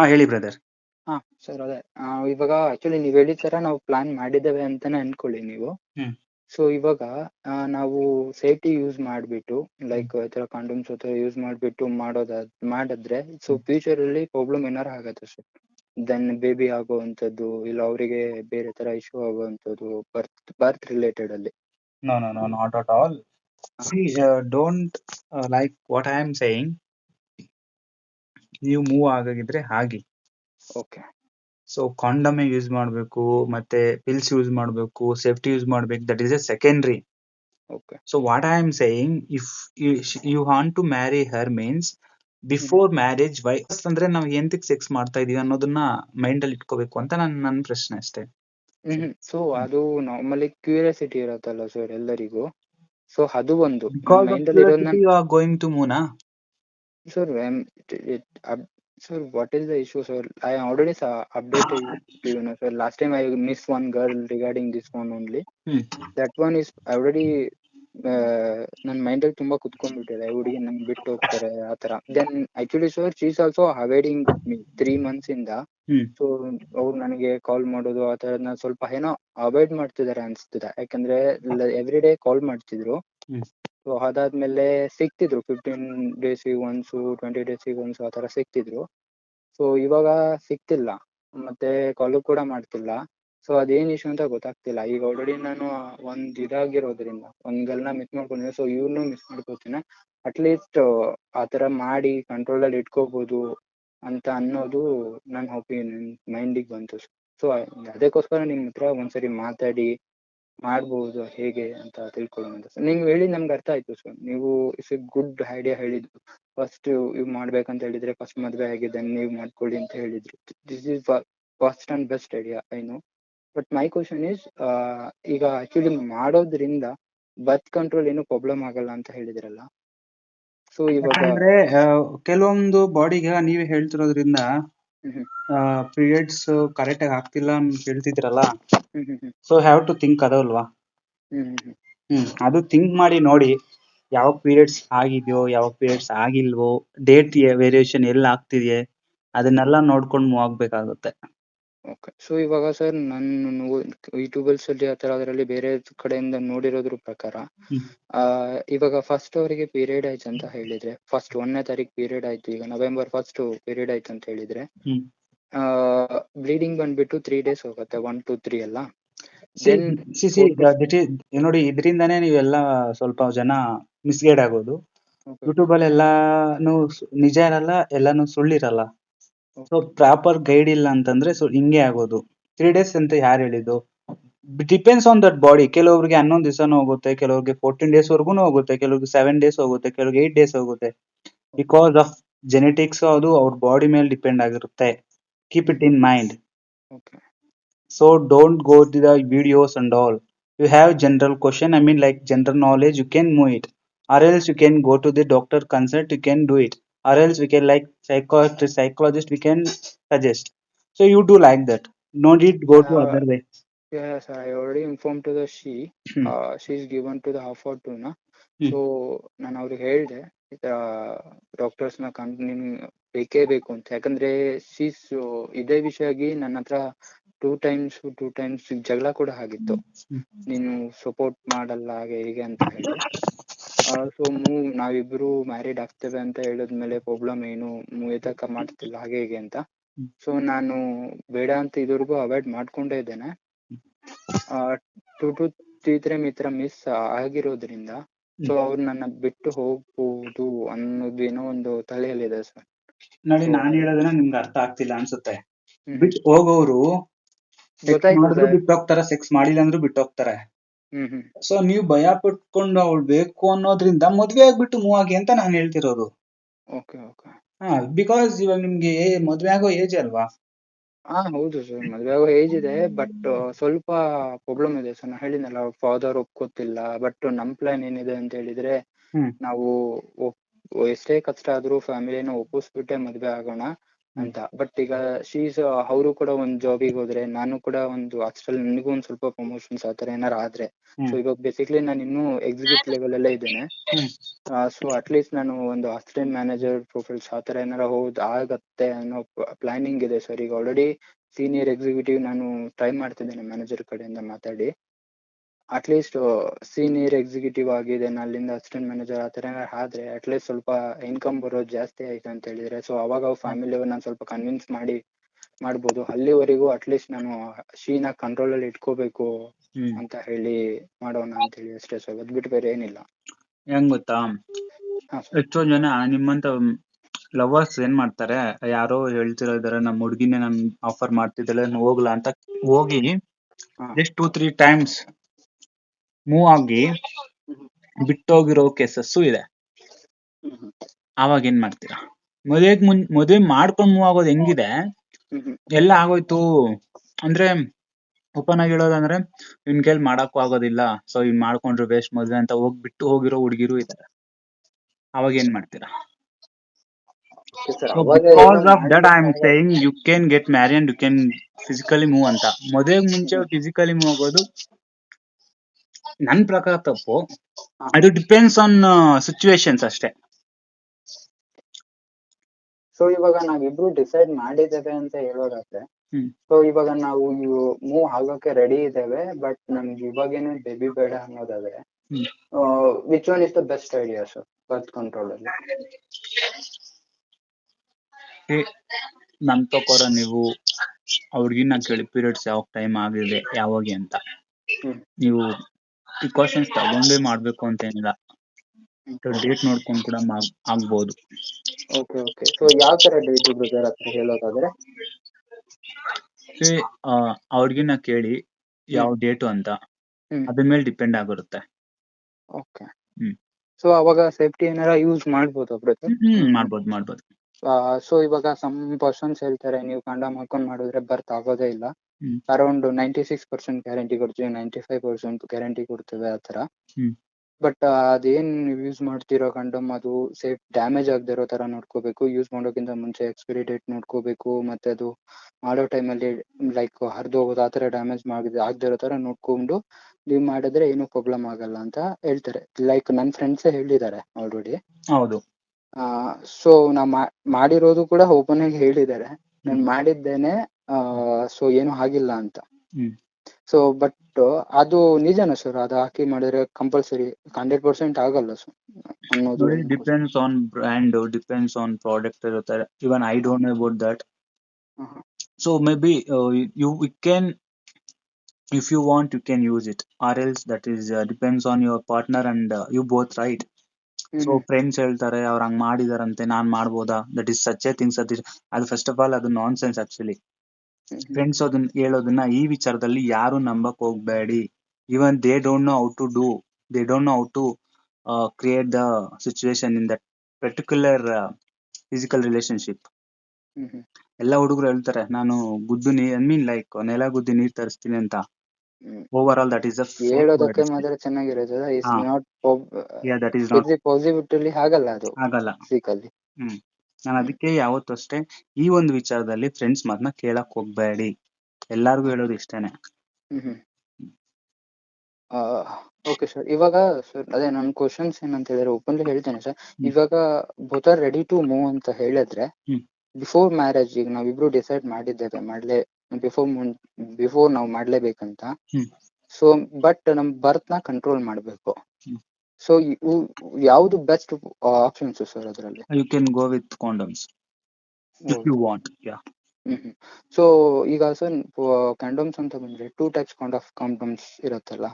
ಹಾ ಹೇಳಿ ಬ್ರದರ್ ಹಾ ಸರ್ ಅದೇ. ಆ, ಇವಾಗ ಆಕ್ಚುಲಿ ನೀವ್ ಹೇಳಿದ ತರ ನಾವು ಪ್ಲಾನ್ ಮಾಡಿದ್ದೇವೆ ಅಂತಾನೆ ಅನ್ಕೊಳ್ಳಿ ನೀವು. ಹ್ಮ್. ಸೊ ಇವಾಗ ಆ, ನಾವು ಸೇಫ್ಟಿ ಯೂಸ್ ಮಾಡ್ಬಿಟ್ಟು ಲೈಕ್ ಈ ತರ ಕಾಂಡೋಮ್ಸ್ ಯೂಸ್ ಮಾಡ್ಬಿಟ್ಟು ಮಾಡೋದ ಮಾಡಿದ್ರೆ ಸೊ ಫ್ಯೂಚರ್ ಅಲ್ಲಿ ಪ್ರಾಬ್ಲಮ್ ಏನಾರು ಆಗತ್ತೆ ಸರ್ ದೆನ್ ಬೇಬಿ ಆಗುವಂತದ್ದು ಇಲ್ಲ ಅವರಿಗೆ ಬೇರೆ ತರ ಇಶ್ಯೂ ಆಗುವಂತದ್ದು ಬರ್ತ್ ಬರ್ತ್ ರಿಲೇಟೆಡ್ ಅಲ್ಲಿ. No no no not at all see don't like what I am saying ನೀವು ಮೂವ್ ಆಗಾಗಿದ್ರೆ ಹಾಗೆ. ಓಕೆ ಸೊ ಕಾಂಡಮ್ ಯೂಸ್ ಮಾಡಬೇಕು ಮತ್ತೆ ಪಿಲ್ಸ್ ಯೂಸ್ ಮಾಡಬೇಕು ಸೇಫ್ಟಿ ಯೂಸ್ ಮಾಡ್ಬೇಕು that is a secondary okay so what I am saying if you want to marry her means before marriage wise ಅಂದ್ರೆ ನಾವು ಎಂತಕ್ sex ಮಾಡ್ತಾ ಇದೀವಿ ಅನ್ನೋದನ್ನ ಮೈಂಡ್ ಅಲ್ಲಿ ಇಟ್ಕೋಬೇಕು ಅಂತ ನನ್ ನನ್ನ ಪ್ರಶ್ನೆ ಅಷ್ಟೇ. ಸೊ ಅದು ನಾರ್ಮಲಿ ಕ್ಯೂರಿಯಾಸಿಟಿ ಇರತ್ತಲ್ಲ ಸರ್ ಎಲ್ಲರಿಗೂ? ಸೊ ಅದು ಒಂದು. ಗೋಯಿಂಗ್ ಟು ಮೂನಾ Sir, when it, up, sir, what is the issue, sir? I already saw updated to you know, sir. Last time I missed one girl regarding this one only. Hmm That one is already ನನ್ನ ಮೈಂಡಲ್ಲಿ ತುಂಬಾ ಕುತ್ಕೊಂಡ್ಬಿಟ್ಟಿದೆ ಹುಡುಗಿ ನಂಗೆ ಬಿಟ್ಟು ಹೋಗ್ತಾರೆ ಆ ತರ then actually sir she's also avoiding me three months ಇಂದ ಹ್ಮ್ ಸೊ ಅವ್ರು ನನಗೆ ಕಾಲ್ ಮಾಡೋದು ಆ ತರದ್ನ ಸ್ವಲ್ಪ ಏನೋ ಅವಾಯ್ಡ್ avoid ಅನ್ಸ್ತಿದೆ ಯಾಕಂದ್ರೆ ಎವ್ರಿ ಡೇ ಕಾಲ್ ಮಾಡ್ತಿದ್ರು ಹ್ಮ್. ಸೊ ಅದಾದ್ಮೇಲೆ ಸಿಗ್ತಿದ್ರು ಫಿಫ್ಟೀನ್ ಡೇಸ್ ಒನ್ಸು ಟ್ವೆಂಟಿ ಡೇಸಿಗೆ ಒನ್ಸು ಆ ತರ ಸಿಗ್ತಿದ್ರು ಸೊ ಇವಾಗ ಸಿಗ್ತಿಲ್ಲ ಮತ್ತೆ ಕಾಲು ಕೂಡ ಮಾಡ್ತಿಲ್ಲ. ಸೊ ಅದೇನ್ ಇಶ್ಯೂ ಅಂತ ಗೊತ್ತಾಗ್ತಿಲ್ಲ. ಈಗ ಆಲ್ರೆಡಿ ನಾನು ಒಂದ್ ಇದಾಗಿರೋದ್ರಿಂದ, ಒಂದ್ ಗಲ್ನ ಮಿಸ್ ಮಾಡ್ಕೊಂಡಿದ್ದೆ. ಸೊ ಇವ್ರನ್ನೂ ಮಿಸ್ ಮಾಡ್ಕೋತೀನಿ ಅಟ್ಲೀಸ್ಟ್ ಆ ತರ ಮಾಡಿ ಕಂಟ್ರೋಲ್ ಅಲ್ಲಿ ಇಟ್ಕೋಬಹುದು ಅಂತ ಅನ್ನೋದು ನನ್ನ ಒಪಿನಿಯನ್ ಮೈಂಡಿಗೆ ಬಂತು. ಸೊ ಅದಕ್ಕೋಸ್ಕರ ನಿಮ್ ಹತ್ರ ಒಂದ್ಸರಿ ಮಾತಾಡಿ ಮಾಡ್ಬೋದು ಹೇಗೆ ಅಂತ ತಿಳ್ಕೊಳ್ಳೋಣ ಅಂತ. ನೀವು ಹೇಳಿ ನಮ್ಗೆ ಅರ್ಥ ಆಯ್ತು ಸರ್. ನೀವು ಇಟ್ಸ್ ಎ ಗುಡ್ ಐಡಿಯಾ ಹೇಳಿದ್ದು. ಫಸ್ಟ್ ಇವ್ ಮಾಡ್ಬೇಕಂತ ಹೇಳಿದ್ರೆ ಫಸ್ಟ್ ಮದ್ವೆ ಆಗಿದೆ ನೀವು ಮಾಡ್ಕೊಳ್ಳಿ ಅಂತ ಹೇಳಿದ್ರು. This is first and best idea I know but my question is ಈಗ ಆಕ್ಚುಲಿ ಮಾಡೋದ್ರಿಂದ ಬರ್ತ್ ಕಂಟ್ರೋಲ್ ಏನು ಪ್ರಾಬ್ಲಮ್ ಆಗಲ್ಲ ಅಂತ ಹೇಳಿದ್ರಲ್ಲ. ಸೊ ಇವಾಗ ಕೆಲವೊಂದು ಬಾಡಿಗೆ ನೀವೇ ಹೇಳ್ತಿರೋದ್ರಿಂದ ಪೀರಿಯಡ್ಸ್ ಕರೆಕ್ಟ್ ಆಗಿ ಆಗ್ತಿಲ್ಲ ಅಂತ ಹೇಳ್ತಿದ್ರಲ್ಲ? ಸೊ ಹ್ಯಾವ್ ಟು ಥಿಂಕ್ ಅದಲ್ವಾ? ಹ್ಮ್ ಅದು ಥಿಂಕ್ ಮಾಡಿ ನೋಡಿ ಯಾವ ಪೀರಿಯಡ್ಸ್ ಆಗಿದ್ಯೋ ಯಾವ ಪೀರಿಯಡ್ಸ್ ಆಗಿಲ್ವೋ ಡೇಟ್ ವೇರಿಯೇಷನ್ ಎಲ್ಲಿ ಆಗ್ತಿದೆ ಅದನ್ನೆಲ್ಲ ನೋಡ್ಕೊಂಡು ಮೂವ್ ಆಗ್ಬೇಕಾಗುತ್ತೆ. ಓಕೆ ಸೊ ಇವಾಗ ಸರ್ ನಾನು ಯೂಟ್ಯೂಬಲ್ಸ್ ಅಲ್ಲಿ ಆ ತರ ಅದರಲ್ಲಿ ಬೇರೆ ಕಡೆಯಿಂದ ನೋಡಿರೋದ್ರ ಪ್ರಕಾರ ಹ್ಮ್. ಆ ಇವಾಗ ಫಸ್ಟ್ ಅವರಿಗೆ ಪೀರಿಯಡ್ ಆಯ್ತು ಅಂತ ಹೇಳಿದ್ರೆ ಫಸ್ಟ್ ಒಂದನೇ ತಾರೀಕು ಪೀರಿಯಡ್ ಆಯ್ತು ಈಗ ನವೆಂಬರ್ ಫಸ್ಟ್ ಪೀರಿಯಡ್ ಆಯ್ತು ಅಂತ ಹೇಳಿದ್ರೆ ಹ್ಮ್. ಆ ಬ್ಲೀಡಿಂಗ್ ಬಂದ್ಬಿಟ್ಟು ತ್ರೀ ಡೇಸ್ ಹೋಗುತ್ತೆ ಒನ್ ಟು ತ್ರೀ ಎಲ್ಲ. ಸಿ ಸಿ ಸಿ ನೋಡಿ ಇದರಿಂದಾನೇ ನೀವೆಲ್ಲ ಸ್ವಲ್ಪ ಜನ ಮಿಸ್ಗೈಡ್ ಆಗೋದು. ಯೂಟ್ಯೂಬ್ ಅಲ್ಲಿ ಎಲ್ಲಾನು ನಿಜ ಇರಲ್ಲ ಎಲ್ಲಾನು ಸುಳ್ಳಿರಲ್ಲ ಸೊ ಪ್ರಾಪರ್ ಗೈಡ್ ಇಲ್ಲ ಅಂತಂದ್ರೆ ಸೊ ಹಿಂಗೆ ಆಗೋದು. ತ್ರೀ ಡೇಸ್ ಅಂತ ಯಾರು ಹೇಳಿದ್ದು? ಡಿಪೆಂಡ್ಸ್ ಆನ್ ದಟ್ ಬಾಡಿ ಕೆಲವರಿಗೆ ಹನ್ನೊಂದು ದಿವಸನೂ ಹೋಗುತ್ತೆ ಕೆಲವರಿಗೆ ಫೋರ್ಟೀನ್ ಡೇಸ್ ವರ್ಗೂನು ಹೋಗುತ್ತೆ ಕೆಲವರಿಗೆ ಸೆವೆನ್ ಡೇಸ್ ಹೋಗುತ್ತೆ ಕೆಲವರಿಗೆ ಏಟ್ ಡೇಸ್ ಹೋಗುತ್ತೆ. ಬಿಕಾಸ್ ಆಫ್ ಜೆನೆಟಿಕ್ಸ್ ಅದು ಅವ್ರ ಬಾಡಿ ಮೇಲೆ ಡಿಪೆಂಡ್ ಆಗಿರುತ್ತೆ. Keep it in mind so don't go the the videos and all you have general question I mean like general knowledge knowledge can can it or else you can go to the doctor consult you can do it or else we can like psychiatrist psychologist we can suggest so you do like that no need go to Uh, other way Yes. I already informed to the she. Hmm. Uh, she's given to the half hour to na. Hmm. So ನಾನು ಅವ್ರಿಗೆ ಹೇಳಿದೆ ಡಾಕ್ಟರ್ಸ್ನ ನಿನ್ ಬೇಕೇ ಬೇಕು ಅಂತ ಯಾಕಂದ್ರೆ she's ಇದೇ ವಿಷಯವಾಗಿ ನನ್ನ ಹತ್ರ ಟೂ ಟೈಮ್ಸ್ ಟೂ ಟೈಮ್ಸ್ ಜಗಳ ಕೂಡ ಆಗಿತ್ತು. ನೀನು ಸಪೋರ್ಟ್ ಮಾಡಲ್ಲ ಹಾಗೆ ಹೀಗೆ ಅಂತ ಹೇಳಿ ಸೊ ಮೂವ್ ನಾವಿಬ್ರು ಮ್ಯಾರಿಡ್ ಆಗ್ತೇವೆ ಅಂತ ಹೇಳಿದ್ಮೇಲೆ ಪ್ರಾಬ್ಲಮ್ ಏನು? ಮೂವ್ ಎದಕ್ಕ ಮಾಡ್ತಿಲ್ಲ? ಹಾಗೆ ಹೀಗೆ ಅಂತ. ಸೊ ನಾನು ಬೇಡ ಅಂತ ಇದುವರೆಗೂ ಅವಾಯ್ಡ್ ಮಾಡ್ಕೊಂಡೇ ಇದ್ದೇನೆ. ಟು ಟು ತ್ರೀ ಮಿತ್ರ ಮಿಸ್ ಆಗಿರೋದ್ರಿಂದ ಸೊ ಅವ್ರು ನನ್ನ ಬಿಟ್ಟು ಹೋಗ್ಬಹುದು ಅನ್ನೋದು ಏನೋ ಒಂದು ತಲೆಯಲ್ಲಿದೆ ಸರ್ ನೋಡಿ ನಾನು ಹೇಳೋದನ್ನ ನಿಮ್ಗೆ ಅರ್ಥ ಆಗ್ತಿಲ್ಲ ಅನ್ಸುತ್ತೆ. ಬಿಟ್ ಬಿಟ್ಟು ಹೋಗೋರು sir. ಸೆಕ್ಸ್ ಮಾಡಿಲ್ಲ ಅಂದ್ರೂ ಬಿಟ್ಟು ಹೋಗ್ತಾರೆ. ಹ್ಮ್ ಹ್ಮ್ ಸೊ ನೀವು ಭಯ ಪಟ್ಕೊಂಡು ಅವಳು ಬೇಕು ಅನ್ನೋದ್ರಿಂದ ಮದ್ವೆ ಆಗ್ಬಿಟ್ಟು ಮೂವ್ ಆಗಿ ಅಂತ ನಾನು ಹೇಳ್ತಿರೋದು. ಓಕೆ ಓಕೆ ಹಾ ಬಿಕಾಸ್ ಇವಾಗ ನಿಮ್ಗೆ ಮದ್ವೆ ಆಗೋ ಏಜ್ ಅಲ್ವಾ? ಹಾ ಹೌದು ಸರ್. ಮದ್ವೆ ಆಗೋ ಏಜ್ ಇದೆ ಬಟ್ ಸ್ವಲ್ಪ ಪ್ರಾಬ್ಲಮ್ ಇದೆ ಸರ್. ನಾನು ಹೇಳಿದ್ನಲ್ಲ ಫಾದರ್ ಒಪ್ಕೋತಿಲ್ಲ. ಬಟ್ ನಮ್ ಪ್ಲಾನ್ ಏನಿದೆ ಅಂತ ಹೇಳಿದ್ರೆ ನಾವು ಎಷ್ಟೇ ಕಷ್ಟ ಆದ್ರೂ ಫ್ಯಾಮಿಲಿನ ಒಪ್ಪಿಸ್ಬಿಟ್ಟೆ ಮದ್ವೆ ಆಗೋಣ. ಅಂತ. ಬಟ್ ಈಗ ಶೀಸ್ ಅವರು ಕೂಡ ಒಂದ್ ಜಾಬಿಗೆ ಹೋದ್ರೆ ನಾನು ಕೂಡ ಒಂದು ಅಷ್ಟ್ರಲ್ಲಿ ನನಗೂ ಒಂದ್ ಸ್ವಲ್ಪ ಪ್ರಮೋಷನ್ಸ್ ಆತರ ಏನಾರ ಆದ್ರೆ. ಸೊ ಇವಾಗ ಬೇಸಿಕ್ಲಿ ನಾನು ಇನ್ನೂ ಎಕ್ಸಿಕ್ಯೂಟಿವ್ ಲೆವೆಲ್ ಅಲ್ಲೇ ಇದ್ದೇನೆ. ಸೊ ಅಟ್ ಲೀಸ್ಟ್ ನಾನು ಒಂದು ಅಸಿಸ್ಟೆಂಟ್ ಮ್ಯಾನೇಜರ್ ಪ್ರೊಫೈಲ್ಸ್ ಆತರ ಏನಾರ ಹೋದ್ ಆಗತ್ತೆ ಅನ್ನೋ ಪ್ಲಾನಿಂಗ್ ಇದೆ ಸರ್ ಈಗ ಆಲ್ರೆಡಿ ಸೀನಿಯರ್ ಎಕ್ಸಿಕ್ಯೂಟಿವ್ ನಾನು ಟ್ರೈ ಮಾಡ್ತಿದ್ದೇನೆ ಮ್ಯಾನೇಜರ್ ಕಡೆಯಿಂದ ಮಾತಾಡಿ. ಅಟ್ಲೀಸ್ಟ್ ಸೀನಿಯರ್ ಎಕ್ಸಿಕ್ಯೂಟಿವ್ ಆಗಿದೆ ಅಲ್ಲಿಂದ ಅಸಿಸ್ಟೆಂಟ್ ಮ್ಯಾನೇಜರ್ ಆತರ ಏನಾರ ಆದ್ರೆ ಅಟ್ಲೀಸ್ಟ್ ಸ್ವಲ್ಪ ಇನ್ಕಮ್ ಬರೋದು ಜಾಸ್ತಿ ಆಯ್ತು ಅಂತ ಹೇಳಿದ್ರೆ. ಸೊ ಅವಾಗ ಫ್ಯಾಮಿಲಿ ನಾನು ಸ್ವಲ್ಪ ಕನ್ವಿನ್ಸ್ ಮಾಡಿ ಮಾಡ್ಬೋದು. ಅಲ್ಲಿವರೆಗೂ ಅಟ್ಲೀಸ್ಟ್ ನಾನು ಶೀನ ಕಂಟ್ರೋಲ್ ಅಲ್ಲಿ ಇಟ್ಕೋಬೇಕು ಅಂತ ಹೇಳಿ ಮಾಡೋಣ ಅಂತ ಹೇಳಿ ಅಷ್ಟೇ. ಸ್ವಲ್ಪ ಅದ್ ಬಿಟ್ಟು ಬೇರೆ ಏನಿಲ್ಲ. ಹೆಂಗ್ ಗೊತ್ತಾ? ಎಷ್ಟೋ ಜನ ನಿಮ್ಮಂತ ಲವರ್ಸ್ ಏನ್ ಮಾಡ್ತಾರೆ? ಯಾರೋ ಹೇಳ್ತಿರೋ ನಮ್ಮ ಹುಡ್ಗಿನೇ ನಮ್ ಆಫರ್ ಮಾಡ್ತಿದ್ದಾಳೆ ನಾನ್ ಹೋಗ್ಲಾ ಅಂತ ಹೋಗಿ. Just two three times move ಆಗಿ ಬಿಟ್ಟೋಗಿರೋ ಕೇಸಸ್ಸು ಇದೆ. ಅವಾಗ ಆವಾಗ ಏನ್ ಮಾಡ್ತೀರಾ? ಮದುವೆಗ್ ಮುನ್ ಮದ್ವೆ ಮಾಡ್ಕೊಂಡ್ ಮೂವ್ ಆಗೋದು ಹೆಂಗಿದೆ? ಎಲ್ಲ ಆಗೋಯ್ತು. ಅಂದ್ರೆ ಓಪನ್ ಆಗಿ ಹೇಳೋದಂದ್ರೆ ಇನ್ ಕೈಲಿ ಮಾಡಕ್ಕೂ ಆಗೋದಿಲ್ಲ. ಸೊ ಇವ್ ಮಾಡ್ಕೊಂಡ್ರೆ ವೇಸ್ಟ್ ಮದ್ವೆ ಅಂತ ಹೋಗ್ಬಿಟ್ಟು ಹೋಗಿರೋ ಹುಡುಗಿರು ಇದಾರೆ. ಅವಾಗ ಏನ್ ಮಾಡ್ತೀರಾ? Okay ಅವಾಗ because of that I am saying you can get marry and you can physically move ಅಂತ. ಮದುವೆಗೆ ಮುಂಚೆ ಫಿಸಿಕಲಿ ಮೂವ್ ಆಗೋದು ನನ್ ಪ್ರಕಾರ ತಪ್ಪು. ಅದು ಡಿಪೆಂಡ್ಸ್ ಆನ್ ಸಿಚುವೇಶನ್ಸ್ ಅಷ್ಟೇ. ಸೊ ಇವಾಗ ನಾವಿಬ್ರು ಡಿಸೈಡ್ ಮಾಡಿದ್ದೇವೆ ಅಂತ ಹೇಳೋದಾದ್ರೆ. ಸೊ ಇವಾಗ ನಾವು ಮೂವ್ ಆಗೋಕೆ ರೆಡಿ ಇದ್ದೇವೆ ಬಟ್ ನಮ್ಗೆ ಇವಾಗೇನೆ ಬೇಬಿ ಬೇಡ ಅನ್ನೋದಾದ್ರೆ. Which one is the best idea sir birth control ಅಲ್ಲಿ. ನನ್ ಪ್ರಕಾರ ನೀವು ಅವ್ರಿಗಿನ್ನ ಕೇಳಿ ಪೀರಿಯಡ್ಸ್ ಯಾವಾಗ ಟೈಮ್ ಆಗಿದೆ ಯಾವಾಗ ಅಂತ. ನೀವು ಪ್ರಿಕಾಷನ್ಸ್ ತಗೊಂಡೇ ಮಾಡ್ಬೇಕು ಅಂತ ಏನಿಲ್ಲ. ಡೇಟ್ ನೋಡ್ಕೊಂಡು ಕೂಡ ಆಗ್ಬೋದು. ಓಕೆ ಓಕೆ ಸೊ ಯಾವ ತರ ಡೇಟ್ ಬ್ರದರ್ ಅಂತ ಹೇಳೋದಾದ್ರೆ? ಅವ್ರಿಗೆ ಅವ್ರಿಗಿನ್ನ ಕೇಳಿ ಯಾವ ಡೇಟು ಅಂತ. ಅದ್ರ ಮೇಲೆ ಡಿಪೆಂಡ್ ಆಗಿರುತ್ತೆ ಓಕೆ ಹ್ಮ್. ಸೊ ಅವಾಗ ಸೇಫ್ಟಿ ಏನಾರ ಯೂಸ್ ಮಾಡ್ಬೋದು ಬ್ರದರ್ ಹ್ಮ್ ಮಾಡ್ಬೋದು ಮಾಡ್ಬೋದು. ಸೊ ಇವಾಗ ಸಮ್ ಪರ್ಸನ್ಸ್ ಹೇಳ್ತಾರೆ ನೀವು ಕಂಡಮ್ ಹಾಕೊಂಡ್ ಮಾಡಿದ್ರೆ ಬರ್ತ್ ಆಗೋದೇ ಇಲ್ಲ. Around ninety six percent guarantee ಕೊಡ್ತೀವಿ ನೈಂಟಿ ಫೈವ್ ಪರ್ಸೆಂಟ್ ಗ್ಯಾರಂಟಿ ಕೊಡ್ತೇವೆ ಆ ತರ. ಬಟ್ ಅದೇನ್ ಯೂಸ್ ಮಾಡ್ತಿರೋ ಕಂಡಮ್ ಅದು ಸೇಫ್ ಡ್ಯಾಮೇಜ್ ಆಗದೆ ಇರೋ ತರ ನೋಡ್ಕೋಬೇಕು ಯೂಸ್ ಮಾಡೋಕ್ಕಿಂತ ಮುಂಚೆ ಎಕ್ಸ್ಪೈರಿ ಡೇಟ್ ನೋಡ್ಕೋಬೇಕು ಮತ್ತೆ ಅದು ಮಾಡೋ ಟೈಮಲ್ಲಿ ಲೈಕ್ ಹರಿದು ಹೋಗೋದು ಆ ತರ ಡ್ಯಾಮೇಜ್ ಮಾಡಿದ ಆಗದೆ ಇರೋ ತರ ನೋಡ್ಕೊಂಡು ನೀವು ಮಾಡಿದ್ರೆ ಏನು ಪ್ರಾಬ್ಲಮ್ ಆಗಲ್ಲ ಅಂತ ಹೇಳ್ತಾರೆ. ಲೈಕ್ ನನ್ನ ಫ್ರೆಂಡ್ಸೇ ಹೇಳಿದ್ದಾರೆ ಆಲ್ರೆಡಿ ಹೌದು. ಸೊ ನಾ ಮಾಡಿರೋದು ಕೂಡ ಓಪನ್ ಆಗಿ ಹೇಳಿದ್ದಾರೆ. ನಾನು ಮಾಡಿದ್ದೇನೆ ಸೊ ಏನು ಆಗಿಲ್ಲ ಅಂತ. ಸೊ ಬಟ್ ಅದು ನಿಜನ ಸರ್ ಅದು ಹಾಕಿ ಮಾಡಿದ್ರೆ ಕಂಪಲ್ಸರಿ ಹಂಡ್ರೆಡ್ ಪರ್ಸೆಂಟ್ ಆಗಲ್ಲ ಸರ್ ಅನ್ನೋದು depends on brand depends on product ಇರುತ್ತೆ. Even I don't know about that. So may be you we can if you want you can use it or else that is depends on your partner and you both right so friends ಹೇಳ್ತಾರೆ ಅವ್ರ ಹಂಗ್ ಮಾಡಿದಾರಂತೆ ನಾನ್ ಮಾಡ್ಬೋದಾ? That is such a things ಅದು ಅದು first of all ಅದು ನಾನ್ sense actually friends ಅದನ್ನ ಹೇಳೋದನ್ನ ಈ ವಿಚಾರದಲ್ಲಿ ಯಾರು ನಂಬಕ್ ಹೋಗ್ಬೇಡಿ. Even they don't know how to do they don't know how to create the situation in that particular physical relationship ಎಲ್ಲ ಹುಡುಗರು ಹೇಳ್ತಾರೆ ನಾನು ಗುದ್ದು ನೀ ಐ ಮೀನ್ ಲೈಕ್ ನೆಲ ಗುದ್ದಿ ನೀರ್ ತರಿಸ್ತೀನಿ ಅಂತ. ಓವರ್ ಆಲ್ ದಟ್ ಇಸ್ ಹೇಳೋದಕ್ಕೆ ಮಾತ್ರ ಚೆನ್ನಾಗಿರೋದು is. Not that is not possibility ಆಗಲ್ಲ ಅದು? ಆಗಲ್ಲ. ಹ್ಮ್. ನಾನು ಅದಕ್ಕೆ ಯಾವತ್ತೂ ಅಷ್ಟೇ ಈ ಒಂದು ವಿಚಾರದಲ್ಲಿ ಫ್ರೆಂಡ್ಸ್ ಮಾತನ್ನ ಕೇಳಕ್ ಹೋಗ್ಬೇಡಿ. ಎಲ್ಲಾರ್ಗು ಹೇಳೋದು ಇಷ್ಟೇನೆ. ಓಕೆ ಸರ್ ಇವಾಗ ಸರ್ ಅದೇ ನನ್ನ ಕ್ವಶನ್ಸ್ ಏನಂತ ಹೇಳಿದ್ರೆ ಓಪನ್ಲಿ ಹೇಳ್ತೇನೆ ಸರ್ ಇವಾಗ both are ready to move ಅಂತ ಹೇಳಿದ್ರೆ. ಬಿಫೋರ್ ಮ್ಯಾರೇಜ್ ಈಗ ನಾವಿಬ್ರು ಡಿಸೈಡ್ ಮಾಡಿದ್ದೇವೆ ಮಾಡ್ಲೇ ಬಿಫೋರ್ ಬಿಫೋರ್ ನಾವು ಮಾಡ್ಲೇಬೇಕಂತ. ಸೊ ಬಟ್ ನಮ್ ಬರ್ತ್ನ ಕಂಟ್ರೋಲ್ ಮಾಡ್ಬೇಕು. ಸೊ ಯಾವ್ದು ಬೆಸ್ಟ್ ಆಪ್ಷನ್ಸ್ ಸರ್ ಅದರಲ್ಲಿ? You can go with condoms if you want yeah so ಈಗ ಸರ್ ಕಂಡೋಮ್ಸ್ ಅಂತ ಬಂದ್ರೆ two types count of condoms ಇರುತ್ತಲ್ಲ.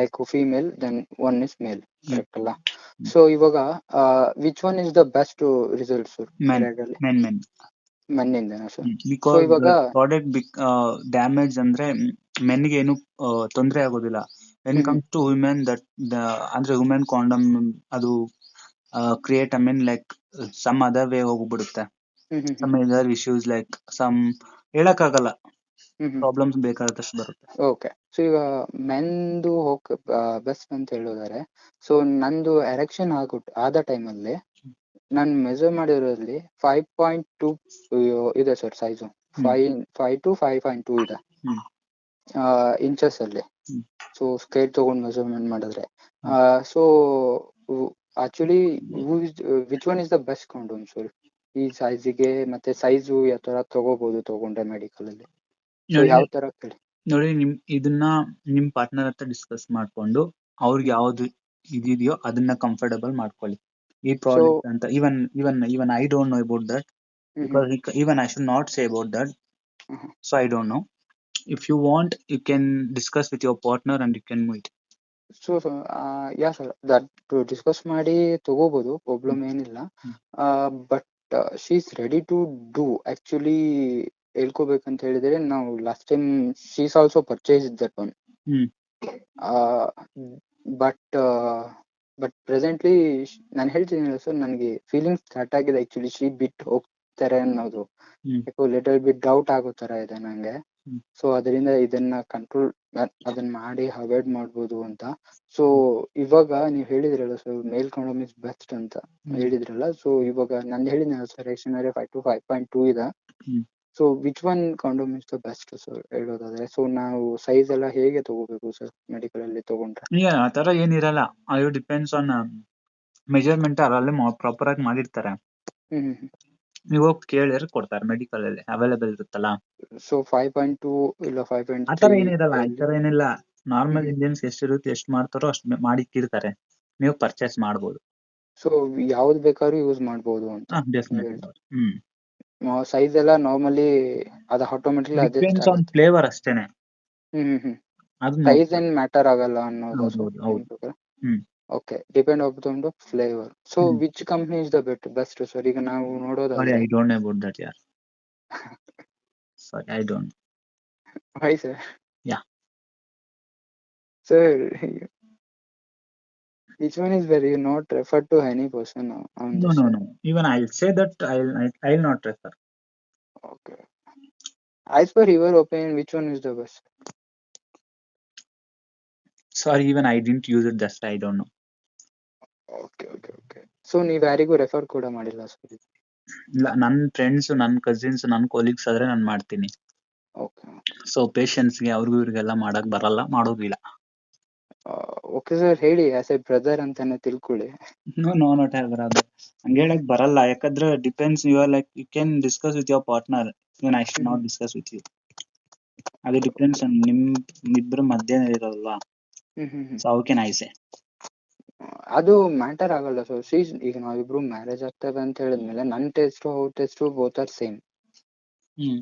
Like female then one is male correct ಅಲ್ಲ? ಸೊ ಇವಾಗ which one is the best result sir men men ಮಣ್ಣಿಂದನಾ sir ಇವಾಗ- product damage ಅಂದ್ರೆ ಮೆನ್ಗೆ ಏನು ತೊಂದರೆ ಆಗೋದಿಲ್ಲ. When. Comes to women that ಅಂದ್ರೆ ವುಮೆನ್ ಕಾಂಡಮ್ ಅದು create I mean like some other way ಹೋಗ್ಬಿಡುತ್ತೆ. Some other issues like some ಹೇಳಕ್ಕಾಗಲ್ಲ. ಪ್ರಾಬ್ಲಮ್ಸ್ ಬೇಕಾದಷ್ಟು ಬರುತ್ತೆ. ಓಕೆ ಸೊ ಈಗ ಮೆನ್ದು ಹೋಗ್ ಬೆಸ್ಟ್ ಅಂತ ಹೇಳೋದಾರೆ ಸೊ ನಂದು ಎರೆಕ್ಷನ್ ಆಗ್ಬಿಟ್ಟು ಆದ ಟೈಮಲ್ಲಿ ನಾನು ಮೆಜರ್ ಮಾಡಿರೋದ್ರಲ್ಲಿ ಫೈವ್ ಪಾಯಿಂಟ್ ಟೂ ಇದೆ sir size five five two five point two ಇದೆ. ಆ ಇಂಚಸ್ ಅಲ್ಲಿ. ಸೊ ಸ್ಕೇಲ್ ತಗೊಂಡು ಮೆಜರ್ಮೆಂಟ್ ಮಾಡಿದ್ರೆ. So actually which one is the best condom sir ಈ ಸೈಜಿಗೆ ಮತ್ತೆ ಸೈಜು ಯಾವ ತರ ತಗೋಬಹುದು ತಗೊಂಡ್ರೆ ಮೆಡಿಕಲ್ ಅಲ್ಲಿ? ಯಾವ ತರ ಕೇಳಿ. ನೋಡಿ ನಿಮ್ ಇದನ್ನ ನಿಮ್ ಪಾರ್ಟ್ನರ್ ಹತ್ರ ಡಿಸ್ಕಸ್ ಮಾಡ್ಕೊಂಡು ಅವ್ರಿಗೆ ಯಾವ್ದು ಇದಿದೆಯೋ ಅದನ್ನ ಕಂಫರ್ಟಬಲ್ ಮಾಡ್ಕೊಳ್ಳಿ. ಈ ಪ್ರಾಡಕ್ಟ್ ಅಂತ. Even even even I don't know about that because even I should not say about that. Mhm. So I don't know. If you want, you can discuss with your partner and you can meet. So yeah sir that discuss ಮಾಡಿ ತಗೋಬಹುದು problem ಏನಿಲ್ಲ. But she is ready to do actually ಹೇಳ್ಕೋಬೇಕಂತ ಹೇಳಿದ್ರೆ ನಾವು last time she's also purchase that one but but presently ನಾನು ಹೇಳ್ತೀನಿ sir ನನಗೆ feeling start ಆಗಿದೆ actually ಶೀಟ್ ಬಿಟ್ ಹೋಗ್ತಾರೆ ಅನ್ನೋದು. ಲಿಟಲ್ ಬಿಟ್ ಡೌಟ್ ಆಗೋ ತರ ಇದೆ ನಂಗೆ. ಸೊ ಅದರಿಂದ ಇದನ್ನ ಕಂಟ್ರೋಲ್ ಅದನ್ನ ಮಾಡಿ ಅವಾಯ್ಡ್ ಮಾಡ್ಬೋದು ಅಂತ. ಸೊ ಇವಾಗ ನೀವ್ ಹೇಳಿದ್ರಲ್ಲ sir male condom is best ಅಂತ ಹೇಳಿದ್ರಲ್ಲ. ಸೊ ಇವಾಗ ನಾನು ಹೇಳಿದ್ನಲ್ಲ sir five two five point two ಇದೆ. So which one condom is the best sir ಹೇಳೋದಾದ್ರೆ. ಸೊ ನಾವು ಸೈಜ್ ಎಲ್ಲ ಹೇಗೆ ತಗೋಬೇಕು ಸರ್ ಮೆಡಿಕಲ್ ಅಲ್ಲಿ ತಗೊಂಡ್ರೆ. ಆ ತರ ಏನಿರಲ್ಲ ಅದು ಡಿಪೆಂಡ್ಸ್ ಆನ್ ಮೆಜರ್ಮೆಂಟ್ ಅಲ್ಲೇ ಪ್ರಾಪರ್ ಆಗಿ ಮಾಡಿರ್ತಾರೆ. ನೀವು ಹೋಗಿ ಕೇಳಿದ್ರೆ ಕೊಡ್ತಾರೆ ಮೆಡಿಕಲ್ ಅಲ್ಲಿ. ಅವೈಲೇಬಲ್ ಇರುತ್ತಲ್ಲ. ಸೊ ಫೈವ್ ಪಾಯಿಂಟ್ ಟೂ ಇಲ್ಲ ಫೈವ್ ಪಾಯಿಂಟ್ ಆ ತರ ಏನಿರಲ್ಲ ಈ ತರ ಏನಿಲ್ಲ. ನಾರ್ಮಲ್ ಇಂಡಿಯನ್ಸ್ ಎಷ್ಟಿರುತ್ತೆ ಎಷ್ಟು ಮಾಡ್ತಾರೋ ಅಷ್ಟು ಮಾಡಿ ಇಟ್ಟಿರ್ತಾರೆ ನೀವು ಪರ್ಚೇಸ್ ಮಾಡ್ಬೋದು. ಸೊ ಯಾವ್ದು ಬೇಕಾದ್ರೂ ಯೂಸ್ ಮಾಡ್ಬೋದು ಅಂತ ಹ್ಮ್. ಸೈಜ್ ಎಲ್ಲ ನಾರ್ಮಲಿ ಅದು automatically adjust depends on flavour ಅಷ್ಟೇನೆ. ಹ್ಮ್ ಹ್ಮ್ ಹ್ಮ್. ಅದು ಸೈಜ್ ಏನ್ ಮ್ಯಾಟರ್ ಆಗಲ್ಲ ಅನ್ನೋದು. ಓಕೆ ಡಿಪೆಂಡ್ ಆಗುತ್ತೆ flavour so which company is the bet best sir ಈಗ ನಾವು ಸಾರಿ ನೋಡೋದಾದ್ರೆ I don't know about that ಯಾರ್ sorry I don't why sir ya sir which is is very not refer to any person No, no, no. Even I'll say that I'll I'll not refer. Okay as per your opinion which one is the best Sorry, even I didn't use it. That's why I don't know. Okay okay okay so ನೀವ್ ಯಾರಿಗೂ refer ಕೂಡ ಮಾಡಿಲ್ಲ sir ಇಲ್ಲ ನನ್ನ friends ನನ್ನ cousins ನನ್ನ colleagues ಆದ್ರೆ ನಾನು ಮಾಡ್ತೀನಿ ಸೊ ಗೆ ಅವ್ರಿಗೂ ಇವ್ರಿಗೆಲ್ಲ ಮಾಡಕ್ ಬರಲ್ಲ ಮಾಡೋದು ಇಲ್ಲ ಓಕೆ ಸರ್ ಹೇಳಿ ಆಸ್ ಎ ಬ್ರದರ್ ಅಂತಾನೆ ತಿಳ್ಕೊಳ್ಳಿ. ನೋ ನೋ ನಾಟ್ ಬರಲ್ಲ ಹಂಗೆ ಹೇಳಕ್ ಬರಲ್ಲ. ಯಾಕಂದ್ರೆ depends you are like you can discuss with your partner even I should not discuss with you ಅದು ಡಿಪೆಂಡ್ಸ್ ನಿಮ್ ಇಬ್ರು ಮಧ್ಯ ಇರೋದಲ್ಲ so how can I say ಅದು ಮ್ಯಾಟರ್ ಆಗಲ್ಲ. ಸರ್ ಸಿ ಈಗ ನಾವಿಬ್ರು ಮ್ಯಾರೇಜ್ ಆಗ್ತೇವೆ ಅಂತ ಹೇಳಿದ್ಮೇಲೆ ನನ್ ಟೇಸ್ಟ್ ಅವ್ರ taste both are same hmm.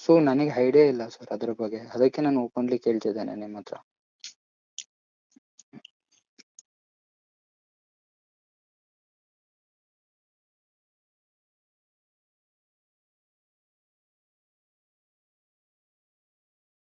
So ನನಗೆ ಐಡಿಯಾ ಇಲ್ಲ ಸರ್ ಅದ್ರ ಬಗ್ಗೆ. ಅದಕ್ಕೆ ನಾನು ಓಪನ್ಲಿ ಕೇಳ್ತಿದ್ದೇನೆ ನಿಮ್ಮ ಹತ್ರ.